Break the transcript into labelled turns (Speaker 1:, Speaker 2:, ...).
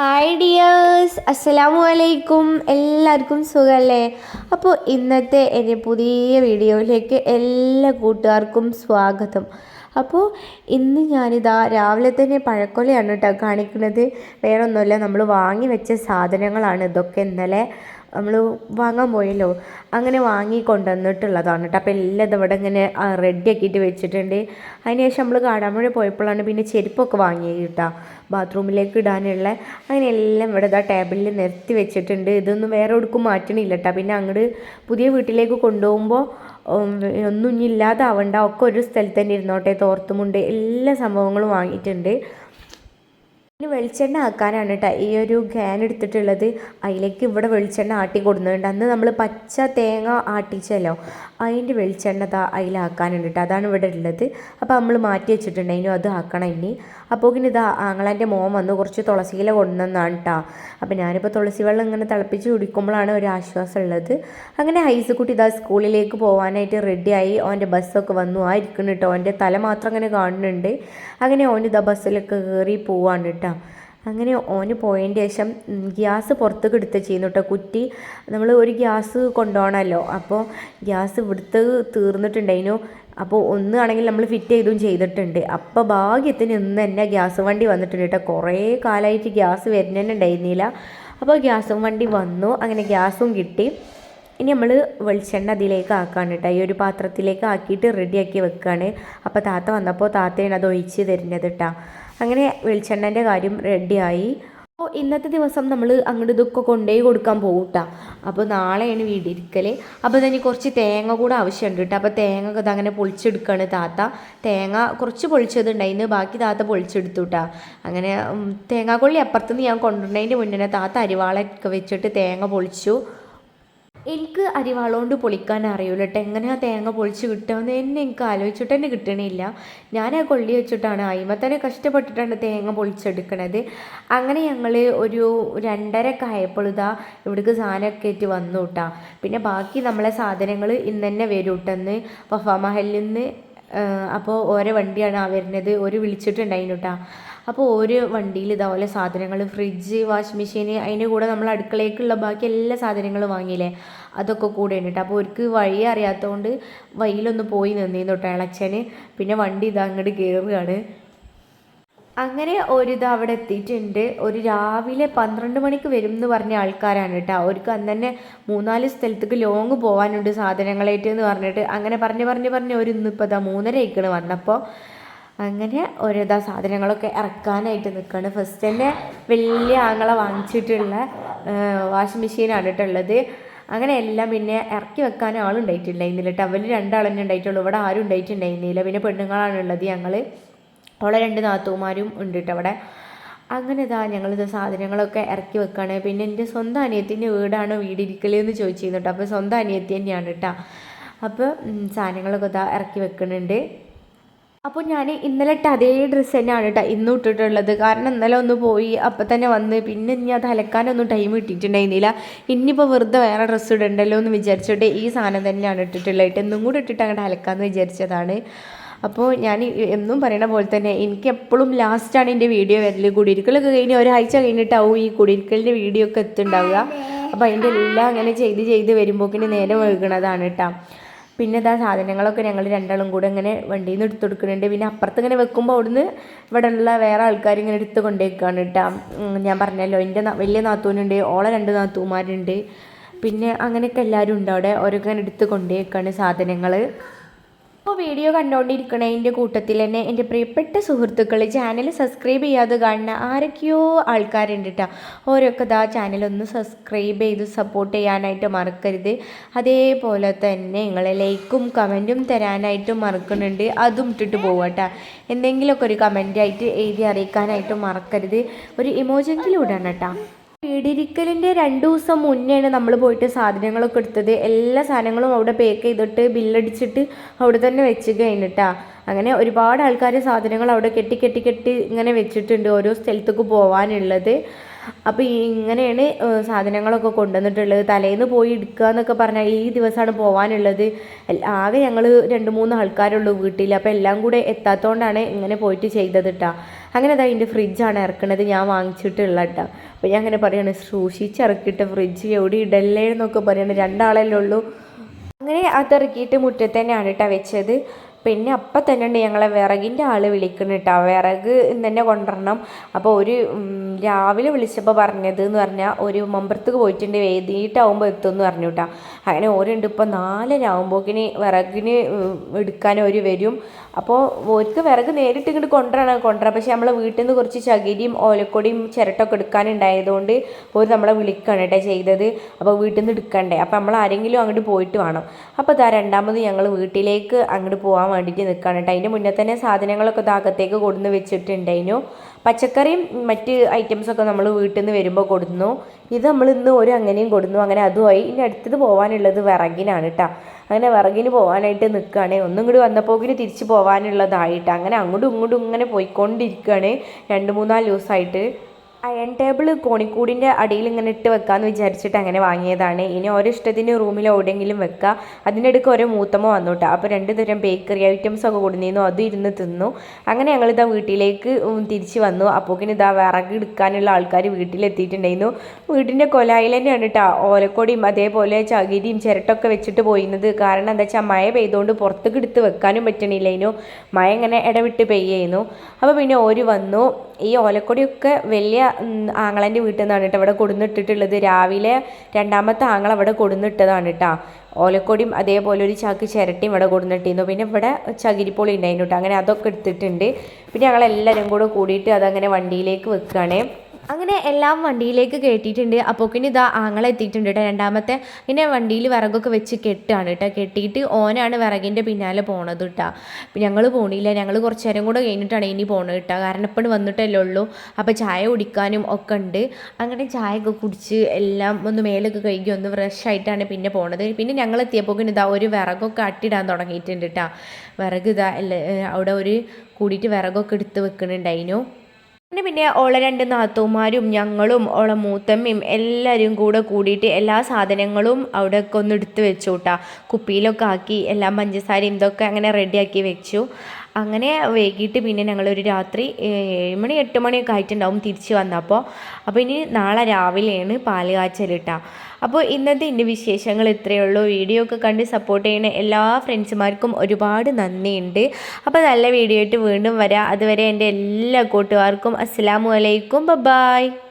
Speaker 1: Hi dears അസ്സലാമു അലൈക്കും എല്ലാവർക്കും സുഖമല്ലേ അപ്പോൾ ഇന്നത്തെ എന്റെ പുതിയ വീഡിയോയിലേക്ക് എല്ലാ കൂട്ടുകാർക്കും സ്വാഗതം. അപ്പോൾ ഇന്ന് ഞാനിതാ രാവിലെ തന്നെ പഴക്കൊലയാണ് കേട്ടോ കാണിക്കുന്നത്. വേറെ ഒന്നുമില്ല നമ്മൾ വാങ്ങി വെച്ച സാധനങ്ങളാണ്. ഇതൊക്കെ ഇന്നലെ നമ്മൾ വാങ്ങാൻ പോയല്ലോ. അങ്ങനെ വാങ്ങി കൊണ്ടുവന്നിട്ടുള്ളതാണ് കേട്ടോ. അപ്പോൾ എല്ലാം ഇതിവിടെ ഇങ്ങനെ റെഡിയാക്കിയിട്ട് വെച്ചിട്ടുണ്ട്. അതിനുശേഷം നമ്മൾ കാടാമ്പുഴ പോയപ്പോഴാണ് പിന്നെ ചെരുപ്പൊക്കെ വാങ്ങിയത് കേട്ടോ. ബാത്റൂമിലേക്ക് ഇടാനുള്ള അങ്ങനെ എല്ലാം ഇവിടെ ഇതാ ടേബിളിൽ നിർത്തി വെച്ചിട്ടുണ്ട്. ഇതൊന്നും വേറെ എടുക്കും മാറ്റണില്ല കേട്ടോ പിന്നെ അങ്ങോട്ട് പുതിയ വീട്ടിലേക്ക് കൊണ്ടുപോകുമ്പോൾ ഒന്നും ഇനി ഇല്ലാതാവണ്ട. ഒക്കെ ഒരു സ്ഥലത്ത് തന്നെ ഇരുന്നോട്ടെ. തോർത്തുമുണ്ട്. എല്ലാ സംഭവങ്ങളും വാങ്ങിയിട്ടുണ്ട്. ഇനി വെളിച്ചെണ്ണ ആക്കാനാണ് കേട്ടോ ഈ ഒരു ഗ്യാൻ എടുത്തിട്ടുള്ളത്. അതിലേക്ക് ഇവിടെ വെളിച്ചെണ്ണ ആട്ടി കൊടുക്കുന്നുണ്ട്. അന്ന് നമ്മൾ പച്ച തേങ്ങ ആട്ടിച്ചല്ലോ. അതിന്റെ വെളിച്ചെണ്ണ അതിലാക്കാനുണ്ട് കേട്ടോ അതാണ് ഇവിടെ ഉള്ളത്. അപ്പോൾ നമ്മൾ മാറ്റി വെച്ചിട്ടുണ്ടെങ്കിലും അത് ആക്കണം ഇനി. അപ്പോൾ പിന്നെ ഇതാ ആങ്ങളന്റെ മോൻ വന്ന്. കുറച്ച് തുളസിയില കൊണ്ടുവന്നാണ് കേട്ടോ അപ്പോൾ ഞാനിപ്പോൾ തുളസി വെള്ളം ഇങ്ങനെ തിളപ്പിച്ച് കുടിക്കുമ്പോഴാണ് ഒരു ആശ്വാസം ഉള്ളത്. അങ്ങനെ ഐസുക്കുട്ടി ഇതാ സ്കൂളിലേക്ക് പോകാനായിട്ട് റെഡിയായി അവന്റെ ബസ്സൊക്കെ വന്നു. ആയിരിക്കണം കേട്ടോ അവന്റെ തല മാത്രം അങ്ങനെ കാണുന്നുണ്ട്. അങ്ങനെ ഓൻ ഇതാ ബസ്സിലൊക്കെ കയറി പോവാണ് കേട്ടോ അങ്ങനെ ഓന് പോയതിന്റെ ശേഷം ഗ്യാസ് പുറത്തേക്ക് എടുത്ത് ചെയ്യുന്നു കേട്ടോ കുറ്റി നമ്മൾ ഒരു ഗ്യാസ് കൊണ്ടുപോകണമല്ലോ. അപ്പോൾ ഗ്യാസ് ഇവിടുത്തെ തീർന്നിട്ടുണ്ടായിരുന്നു. അപ്പോൾ ഒന്നാണെങ്കിൽ നമ്മൾ ഫിറ്റ് ചെയ്തും ചെയ്തിട്ടുണ്ട്. അപ്പോൾ ഭാഗ്യത്തിന് ഇന്ന് തന്നെ ഗ്യാസ് വണ്ടി വന്നിട്ടുണ്ട് കേട്ടോ. കുറേ കാലമായിട്ട് ഗ്യാസ് വരുന്നതന്നെ ഉണ്ടായിരുന്നില്ല. അപ്പോൾ ഗ്യാസും വണ്ടി വന്നു. അങ്ങനെ ഗ്യാസും കിട്ടി. ഇനി നമ്മൾ വെളിച്ചെണ്ണ അതിലേക്ക് ആക്കാണ് കേട്ടോ. ഈ ഒരു പാത്രത്തിലേക്ക് ആക്കിയിട്ട് റെഡിയാക്കി വെക്കുകയാണ് അപ്പോൾ താത്ത വന്നപ്പോൾ താത്തയാണ് അത് ഒഴിച്ച് തരുന്നത് കേട്ടോ. അങ്ങനെ വെളിച്ചെണ്ണന്റെ കാര്യം റെഡിയായി അപ്പോൾ ഇന്നത്തെ ദിവസം നമ്മൾ അങ്ങോട്ട് ഇതൊക്കെ കൊണ്ടുപോയി കൊടുക്കാൻ പോകും കേട്ടോ അപ്പോൾ നാളെയാണ് വീടിരിക്കൽ അപ്പോൾ തന്നെ കുറച്ച് തേങ്ങ കൂടെ ആവശ്യമുണ്ട് കേട്ടോ അപ്പോൾ തേങ്ങ ഒക്കെ അങ്ങനെ പൊളിച്ചെടുക്കുകയാണ് താത്ത. തേങ്ങ കുറച്ച് പൊളിച്ചതുണ്ടായിരുന്നു ബാക്കി താത്ത പൊളിച്ചെടുത്തു കേട്ടോ അങ്ങനെ തേങ്ങാക്കൊള്ളി അപ്പുറത്തുനിന്ന് ഞാൻ കൊണ്ടുവരുന്നതിന്റെ മുന്നേ താത്ത അരിവാളൊക്കെ വെച്ചിട്ട് തേങ്ങ പൊളിച്ചു. എനിക്ക് അരിവാളുകൊണ്ട് പൊളിക്കാൻ അറിയില്ല കേട്ടോ എങ്ങനെയാ തേങ്ങ പൊളിച്ച് കിട്ടുമെന്ന് എന്നെ എനിക്ക് ആലോചിച്ചിട്ട് തന്നെ കിട്ടണില്ല. ഞാൻ ആ കൊള്ളി വെച്ചിട്ടാണ്. അയിമ തന്നെ കഷ്ടപ്പെട്ടിട്ടാണ് തേങ്ങ പൊളിച്ചെടുക്കണത്. അങ്ങനെ ഞങ്ങൾ ഒരു രണ്ടര ആയപ്പോൾ ഇവിടേക്ക് സാധനമൊക്കെ ആയിട്ട് വന്നു കേട്ടാ പിന്നെ ബാക്കി നമ്മളെ സാധനങ്ങൾ ഇന്ന് തന്നെ വരും കേട്ടെന്ന് വഫ മഹലിൽ നിന്ന് അപ്പോൾ ഓരോ വണ്ടിയാണ് ആ വരുന്നത്. ഒരു വിളിച്ചിട്ടുണ്ടായിരുന്നു കേട്ടോ അപ്പോൾ ഒരു വണ്ടിയിൽ ഇതേപോലെ സാധനങ്ങൾ ഫ്രിഡ്ജ് വാഷിംഗ് മെഷീൻ അതിന്റെ കൂടെ നമ്മൾ അടുക്കളയ്ക്കുള്ള ബാക്കി എല്ലാ സാധനങ്ങളും വാങ്ങിയില്ലേ? അതൊക്കെ കൂടെ ഉണ്ട് അപ്പോൾ അവർക്ക് വഴി അറിയാത്തതുകൊണ്ട് വഴിയിലൊന്ന് പോയി നിന്നേന്ന് കേട്ടോ ഇളച്ചന്. പിന്നെ വണ്ടി ഇതാ അങ്ങോട്ട് കയറുകയാണ് അങ്ങനെ ഒരിത് അവിടെ എത്തിയിട്ടുണ്ട്. ഒരു രാവിലെ പന്ത്രണ്ട് മണിക്ക് വരും എന്ന് പറഞ്ഞ ആൾക്കാരാണ് കേട്ടോ. അവർക്ക് അന്ന് തന്നെ മൂന്നാൽ സ്ഥലത്തേക്ക് ലോങ് പോകാനുണ്ട് സാധനങ്ങളായിട്ട് എന്ന് പറഞ്ഞിട്ട്. അങ്ങനെ പറഞ്ഞ് പറഞ്ഞ് പറഞ്ഞ് ഒരു ഇന്നിപ്പോൾ ഇതാ മൂന്നര ആയിക്കണ് വന്നപ്പോൾ അങ്ങനെ ഓരോതാ സാധനങ്ങളൊക്കെ ഇറക്കാനായിട്ട് നിൽക്കുകയാണ് ഫസ്റ്റ് തന്നെ വലിയ ആങ്ങളെ വാങ്ങിച്ചിട്ടുള്ള വാഷിംഗ് മെഷീനാണ് കേട്ടുള്ളത് അങ്ങനെ എല്ലാം പിന്നെ ഇറക്കി വെക്കാൻ ആളുണ്ടായിട്ടുണ്ടായിരുന്നില്ല ടവൽ രണ്ടാളെന്നെ ഉണ്ടായിട്ടുള്ളൂ. ഇവിടെ ആരും ഉണ്ടായിട്ടുണ്ടായിരുന്നില്ല. പിന്നെ പെണ്ണുങ്ങളാണ് ഉള്ളത് ഞങ്ങൾ അവളെ രണ്ട് നാത്തൂമാരും ഉണ്ട് കേട്ടോ അവിടെ. അങ്ങനെ ഇതാ ഞങ്ങളിത് സാധനങ്ങളൊക്കെ ഇറക്കി വെക്കുകയാണ് പിന്നെ എന്റെ സ്വന്തം അനിയത്തിന്റെ വീടാണ് വീടിരിക്കലെന്ന് ചോദിച്ചിരുന്നു കേട്ടോ അപ്പോൾ സ്വന്തം അനിയത്തി തന്നെയാണ് കേട്ടോ അപ്പോൾ സാധനങ്ങളൊക്കെ ഇതാ ഇറക്കി വെക്കുന്നുണ്ട്. അപ്പോൾ ഞാൻ ഇന്നലെ ഇട്ട അതേ ഡ്രസ്സ് തന്നെയാണ് കേട്ടോ ഇന്നും ഇട്ടിട്ടുള്ളത്. കാരണം ഇന്നലെ ഒന്ന് പോയി അപ്പം തന്നെ വന്ന്. പിന്നെ ഇനി അത് അലക്കാനൊന്നും ടൈം കിട്ടിയിട്ടുണ്ടായിരുന്നില്ല. ഇനിയിപ്പോൾ വെറുതെ വേറെ ഡ്രസ്സ് ഇടണ്ടല്ലോ എന്ന് വിചാരിച്ചിട്ട് ഈ സാധനം തന്നെയാണ് ഇട്ടിട്ടുള്ളത്. എന്നും കൂടെ ഇട്ടിട്ട് അങ്ങോട്ട് അലക്കാമെന്ന് വിചാരിച്ചതാണ്. അപ്പോൾ ഞാൻ എന്നും പറയണ പോലെ തന്നെ എനിക്ക് എപ്പോഴും ലാസ്റ്റാണ് എന്റെ വീഡിയോ വരൽ കുടിയിരിക്കലൊക്കെ കഴിഞ്ഞ് ഒരാഴ്ച കഴിഞ്ഞിട്ടാവും ഈ കുടിയിരിക്കലിന്റെ വീഡിയോ ഒക്കെ എത്തുണ്ടാവുക. അപ്പോൾ അതിന്റെ എല്ലാം അങ്ങനെ ചെയ്ത് ചെയ്ത് വരുമ്പോക്കിന് നേരെ വൈകുന്നതാണ് കേട്ടോ പിന്നെ ഇതാ സാധനങ്ങളൊക്കെ ഞങ്ങൾ രണ്ടാളും കൂടെ ഇങ്ങനെ വണ്ടിയിൽ നിന്ന് എടുത്ത് കൊടുക്കുന്നുണ്ട് പിന്നെ അപ്പുറത്ത് ഇങ്ങനെ വെക്കുമ്പോൾ അവിടുന്ന് ഇവിടെ ഉള്ള വേറെ ആൾക്കാർ ഇങ്ങനെ എടുത്ത് കൊണ്ടേക്കാണ് കേട്ടോ ഞാൻ പറഞ്ഞല്ലോ എന്റെ വലിയ നാത്തൂനുണ്ട് ഓളെ രണ്ട് നാത്തൂമാരുണ്ട് പിന്നെ അങ്ങനെയൊക്കെ എല്ലാവരും ഉണ്ട്. അവിടെ ഓരോക്കെ എടുത്ത് കൊണ്ടേക്കാണ് സാധനങ്ങൾ അപ്പോൾ വീഡിയോ കണ്ടുകൊണ്ടിരിക്കണതിന്റെ കൂട്ടത്തിൽ തന്നെ എന്റെ പ്രിയപ്പെട്ട സുഹൃത്തുക്കൾ ചാനൽ സബ്സ്ക്രൈബ് ചെയ്യാതെ കാണുന്ന ആരൊക്കെയോ ആൾക്കാരുണ്ട് കേട്ടോ ഓരോക്കെ ഇതാ ചാനലൊന്ന് സബ്സ്ക്രൈബ് ചെയ്ത് സപ്പോർട്ട് ചെയ്യാനായിട്ട് മറക്കരുത്. അതേപോലെ തന്നെ നിങ്ങൾ ലൈക്കും കമന്റും തരാനായിട്ട് മറക്കുന്നുണ്ട് അതും ഇട്ടിട്ട് പോവാട്ടോ എന്തെങ്കിലുമൊക്കെ ഒരു കമന്റായിട്ട് എഴുതി അറിയിക്കാനായിട്ട് മറക്കരുത്. ഒരു ഇമോജെങ്കിലും ഇടണം കേട്ടോ വീടിരിക്കലിന്റെ രണ്ട് ദിവസം മുന്നെയാണ് നമ്മൾ പോയിട്ട് സാധനങ്ങളൊക്കെ എടുത്തത്. എല്ലാ സാധനങ്ങളും അവിടെ പേക്ക് ചെയ്തിട്ട് ബില്ലടിച്ചിട്ട് അവിടെ തന്നെ വെച്ച് കഴിഞ്ഞിട്ടാ അങ്ങനെ ഒരുപാട് ആൾക്കാർ സാധനങ്ങൾ അവിടെ കെട്ടി കെട്ടി കെട്ടി ഇങ്ങനെ വെച്ചിട്ടുണ്ട് ഓരോ സ്ഥലത്തേക്ക് പോകാനുള്ളത് അപ്പോൾ ഇങ്ങനെയാണ് സാധനങ്ങളൊക്കെ കൊണ്ടുവന്നിട്ടുള്ളത്. തലേന്ന് പോയി എടുക്കുക എന്നൊക്കെ പറഞ്ഞാൽ ഈ ദിവസമാണ് പോകാനുള്ളത് ആകെ ഞങ്ങൾ രണ്ട് മൂന്ന് ആൾക്കാരുള്ളൂ വീട്ടിൽ അപ്പോൾ എല്ലാം കൂടെ എത്താത്തതുകൊണ്ടാണ് ഇങ്ങനെ പോയിട്ട് ചെയ്തത് കേട്ടോ അങ്ങനെ അതാ എന്റെ ഫ്രിഡ്ജാണ് ഇറക്കുന്നത് ഞാൻ വാങ്ങിച്ചിട്ടുള്ള കേട്ടോ അപ്പോൾ ഞാൻ അങ്ങനെ പറയുകയാണ് സൂക്ഷിച്ച് ഇറക്കിയിട്ട് ഫ്രിഡ്ജ് എവിടെ ഇടല്ലേ എന്നൊക്കെ പറയുന്നത് രണ്ടാളല്ലേ ഉള്ളൂ. അങ്ങനെ അതിറക്കിയിട്ട് മുറ്റത്ത് തന്നെയാണ് കേട്ടോ വെച്ചത്. പിന്നെ അപ്പം തന്നെ ഉണ്ട് ഞങ്ങളെ വിറകിന്റെ ആൾ വിളിക്കണം കേട്ടോ വിറക് തന്നെ കൊണ്ടുവരണം. അപ്പോൾ ഒരു രാവിലെ വിളിച്ചപ്പോൾ പറഞ്ഞത് എന്ന് പറഞ്ഞാൽ ഒരു മമ്പറത്തേക്ക് പോയിട്ടുണ്ട് വേദിയിട്ടാവുമ്പോൾ എത്തും എന്ന് പറഞ്ഞു കേട്ടോ അങ്ങനെ ഓരുണ്ട് ഇപ്പോൾ നാലര ആകുമ്പോക്കിന് വിറകിന് എടുക്കാൻ ഒരു വരും. അപ്പോൾ ഓർക്ക് വിറക് നേരിട്ട് ഇങ്ങോട്ട് കൊണ്ടുവരണം കൊണ്ടുവരാം പക്ഷേ നമ്മളെ വീട്ടിൽ നിന്ന് കുറച്ച് ചകിരിയും ഓലക്കൊടിയും ചിരട്ടൊക്കെ എടുക്കാനുണ്ടായതുകൊണ്ട് ഒരു നമ്മളെ വിളിക്കുകയാണ് കേട്ടോ ചെയ്തത്. അപ്പോൾ വീട്ടിൽ നിന്ന് എടുക്കണ്ടേ. അപ്പോൾ നമ്മൾ ആരെങ്കിലും അങ്ങോട്ട് പോയിട്ട് വേണം. അപ്പോൾ ഇതാ രണ്ടാമത് ഞങ്ങൾ വീട്ടിലേക്ക് അങ്ങോട്ട് പോകാൻ വേണ്ടിയിട്ട് നിൽക്കുകയാണ് കേട്ടോ അതിന്റെ മുന്നേ തന്നെ സാധനങ്ങളൊക്കെ ഇതാകത്തേക്ക് കൊടുന്ന് വെച്ചിട്ടുണ്ടായിരുന്നു പച്ചക്കറിയും മറ്റ് ഐറ്റംസൊക്കെ നമ്മൾ വീട്ടിൽ നിന്ന് വരുമ്പോൾ കൊടുന്നു. ഇത് നമ്മൾ ഇന്ന് ഒരു അങ്ങനെയും കൊടുന്നു. അങ്ങനെ അതുമായി ഇനി അടുത്തത് പോകാനുള്ളത് വിറകിനാണ് കേട്ടോ അങ്ങനെ വിറകിന് പോകാനായിട്ട് നിൽക്കുകയാണ് ഒന്നും കൂടി വന്നപ്പോക്കിന് തിരിച്ച് പോകാനുള്ളതായിട്ട് അങ്ങനെ അങ്ങോട്ടും ഇങ്ങോട്ടും ഇങ്ങനെ പോയിക്കൊണ്ടിരിക്കുകയാണ് രണ്ട് മൂന്നാൽ ദിവസമായിട്ട് അയൺ ടേബിൾ കോണിക്കൂടിന്റെ അടിയിൽ ഇങ്ങനെ ഇട്ട് വെക്കാമെന്ന് വിചാരിച്ചിട്ട് അങ്ങനെ വാങ്ങിയതാണ്. ഇനി ഓരോ ഇഷ്ടത്തിന് റൂമിൽ എവിടെയെങ്കിലും വെക്കുക അതിന്റെ ഇടയ്ക്ക് ഓരോ മൂത്തമ്മ വന്നു അപ്പോൾ രണ്ട് തരം ബേക്കറി ഐറ്റംസ് ഒക്കെ കൊടുന്നിരുന്നു. അതും ഇരുന്ന് തിന്നു. അങ്ങനെ ഞങ്ങളിതാ വീട്ടിലേക്ക് തിരിച്ച് വന്നു. അപ്പോക്കിന് ഇതാ വിറക് എടുക്കാനുള്ള ആൾക്കാർ വീട്ടിലെത്തിയിട്ടുണ്ടായിരുന്നു. വീടിന്റെ കൊലായിൽ തന്നെയാണ് കേട്ടോ ഓലക്കൊടിയും അതേപോലെ ചകിരിയും ചിരട്ടൊക്കെ വെച്ചിട്ട് പോയിരുന്നത്. കാരണം എന്താ വെച്ചാൽ മഴ പെയ്തുകൊണ്ട് പുറത്തേക്ക് എടുത്ത് വെക്കാനും പറ്റണില്ലായിരുന്നു. മഴ ഇങ്ങനെ ഇടവിട്ട് പെയ്യുന്നു അപ്പോൾ പിന്നെ ഓര് വന്നു. ഈ ഓലക്കൊടിയൊക്കെ വലിയ ആങ്ങളന്റെ വീട്ടിൽ നിന്നാണ് കേട്ടോ ഇവിടെ കൊടുന്നിട്ടിട്ടുള്ളത്. രാവിലെ രണ്ടാമത്തെ ആങ്ങൾ അവിടെ കൊടുന്നിട്ടതാണ് കേട്ടോ. ഓലക്കൊടിയും അതേപോലെ ഒരു ചാക്ക് ചിരട്ടിയും ഇവിടെ കൊടുന്നിട്ടിരുന്നു. പിന്നെ ഇവിടെ ചകിരിപ്പൊളി ഉണ്ടായിരുന്നു കേട്ടോ. അങ്ങനെ അതൊക്കെ എടുത്തിട്ടുണ്ട്. പിന്നെ ഞങ്ങളെല്ലാവരും കൂടെ കൂടിയിട്ട് അതങ്ങനെ വണ്ടിയിലേക്ക് വെക്കുകയാണേ. അങ്ങനെ എല്ലാം വണ്ടിയിലേക്ക് കയറ്റിയിട്ടുണ്ട് പിന്നെ ഇതാ ആങ്ങളെ എത്തിയിട്ടുണ്ട് കേട്ടോ രണ്ടാമത്തെ ഇങ്ങനെ വണ്ടിയിൽ വിറകൊക്കെ വെച്ച് കെട്ടാണ് കേട്ടോ കെട്ടിയിട്ട് ഓനാണ് വിറകിന്റെ പിന്നാലെ പോണത് കേട്ടോ ഞങ്ങൾ പോണില്ല. ഞങ്ങൾ കുറച്ച് നേരം കൂടെ കഴിഞ്ഞിട്ടാണ് ഇനി പോണത് കേട്ടോ കാരണം ഇപ്പം വന്നിട്ടല്ലേ ഉള്ളൂ. അപ്പോൾ ചായ കുടിക്കാനും ഒക്കെ ഉണ്ട്. അങ്ങനെ ചായ ഒക്കെ കുടിച്ച് എല്ലാം ഒന്ന് മേലൊക്കെ കഴുകി ഒന്ന് ഫ്രഷ് ആയിട്ടാണ് പിന്നെ പോണത്. പിന്നെ ഞങ്ങൾ എത്തിയപ്പോൾ പിന്നെ ഇതാ ഒരു വിറകൊക്കെ അട്ടിടാൻ തുടങ്ങിയിട്ടുണ്ട് കേട്ടോ വിറക് ഇതാ അവിടെ ഒരു കൂടിയിട്ട് വിറകൊക്കെ എടുത്ത് വെക്കുന്നുണ്ടായിരുന്നു പിന്നെ പിന്നെ ഓളെ രണ്ട് നാത്തൂമാരും ഞങ്ങളും ഓളെ മൂത്തമ്മയും എല്ലാവരും കൂടെ കൂടിയിട്ട് എല്ലാ സാധനങ്ങളും അവിടെയൊക്കെ ഒന്ന് എടുത്ത് വെച്ചു കുപ്പിയിലൊക്കെ ആക്കി എല്ലാം പഞ്ചസാരയും ഇതൊക്കെ അങ്ങനെ റെഡിയാക്കി വെച്ചു. അങ്ങനെ വൈകിട്ട് പിന്നെ ഞങ്ങളൊരു രാത്രി ഏഴ് മണി എട്ട് മണിയൊക്കെ ആയിട്ടുണ്ടാവും തിരിച്ച് വന്നപ്പോൾ അപ്പോൾ ഇനി നാളെ രാവിലെയാണ് പാൽ കാച്ചൽ കേട്ടോ അപ്പോൾ ഇന്നത്തെ എന്റെ വിശേഷങ്ങൾ ഇത്രയേ ഉള്ളൂ. വീഡിയോ ഒക്കെ കണ്ട് സപ്പോർട്ട് ചെയ്യുന്ന എല്ലാ ഫ്രണ്ട്സുമാർക്കും ഒരുപാട് നന്ദിയുണ്ട്. അപ്പോൾ നല്ല വീഡിയോ ആയിട്ട് വീണ്ടും വരാം. അതുവരെ എന്റെ എല്ലാ കൂട്ടുകാർക്കും അസ്സാം വലൈക്കും ബൈ